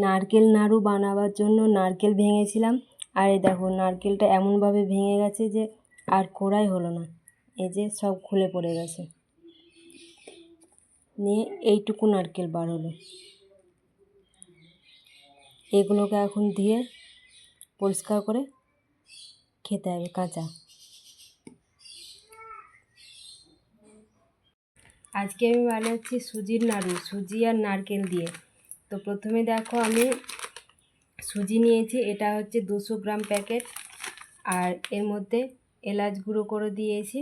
নারকেল নাড়ু বানাবার জন্য নারকেল ভেঙেছিলাম। আর এই দেখো, নারকেলটা এমনভাবে ভেঙে গেছে যে আর কোড়াই হলো না। এই যে সব খুলে পড়ে গেছে। নিয়ে এইটুকু নারকেল বার হলো। এগুলোকে এখন দিয়ে পরিষ্কার করে খেতে হবে কাঁচা। আজকে আমি বানাচ্ছি সুজির নাড়ু, সুজি আর নারকেল দিয়ে। তো প্রথমে দেখো আমি সুজি নিয়েছি, এটা হচ্ছে দুশো গ্রাম প্যাকেট। আর এর মধ্যে এলাচ গুঁড়ো করে দিয়েছি।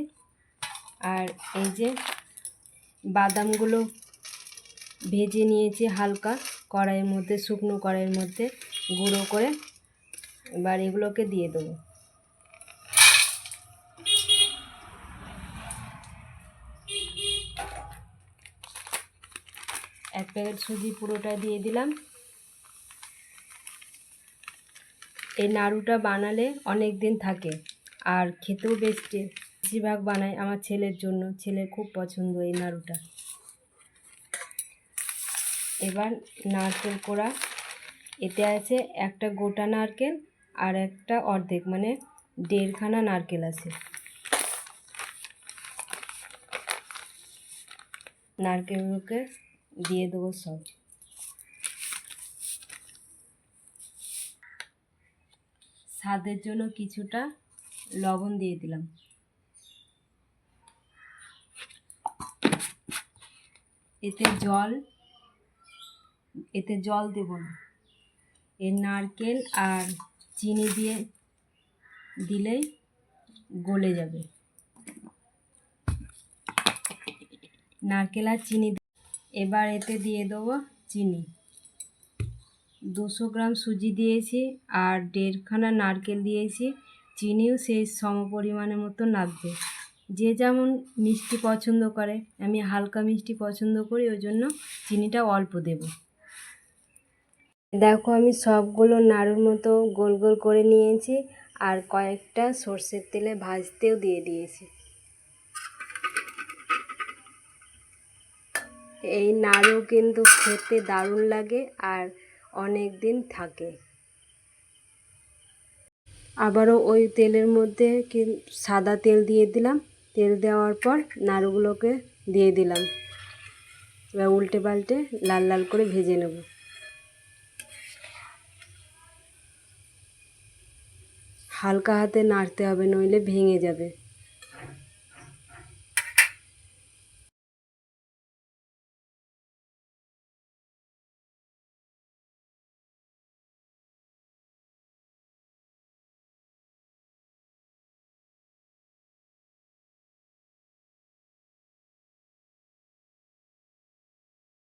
আর এই যে বাদামগুলো ভেজে নিয়েছি হালকা কড়াইয়ের মধ্যে, শুকনো কড়াইয়ের মধ্যে গুঁড়ো করে। এবার এগুলোকে দিয়ে দেবো। এক প্যাকেট সুজি পুরোটা দিয়ে দিলাম। এই নাড়ুটা বানালে অনেক দিন থাকে আর খেতেও বেশ বেশিরভাগ বানাই আমার ছেলের জন্য। ছেলের খুব পছন্দ এই নাড়ুটা। এবার নারকেল কোড়া। এতে আছে একটা গোটা নারকেল আর একটা অর্ধেক মানে দেড়খানা নারকেল আছে। নারকেলগুলোকে দিয়ে দেবো সব স্বাদের জন্য কিছুটা লবণ দিয়ে দিলাম। এতে জল এতে জল দেব না। এর নারকেল আর চিনি দিয়ে দিলেই গলে যাবে। নারকেল আর চিনি এবার এতে দিয়ে দেবো চিনি। দুশো গ্রাম সুজি দিয়েছি আর দেড়খানা নারকেল দিয়েছি। চিনিও সেই সম পরিমাণের মতো লাগবে যে যেমন মিষ্টি পছন্দ করে, আমি হালকা মিষ্টি পছন্দ করি, ওই জন্য চিনিটা অল্প দেব। দেখো আমি সবগুলো নাড়ুর মতো গোল গোল করে নিয়েছি আর কয়েকটা সর্ষের তেলে ভাজতেও দিয়ে দিয়েছি। এই নাড়ু কিন্তু খেতে দারুণ লাগে আর অনেক দিন থাকে। আবারও ওই তেলের মধ্যে কি সাদা তেল দিয়ে দিলাম। তেল দেওয়ার পর নাড়ুগুলোকে দিয়ে দিলাম। এবার উল্টে পাল্টে লাল লাল করে ভেজে নেব। হালকা হাতে নাড়তে হবে, নইলে ভেঙে যাবে।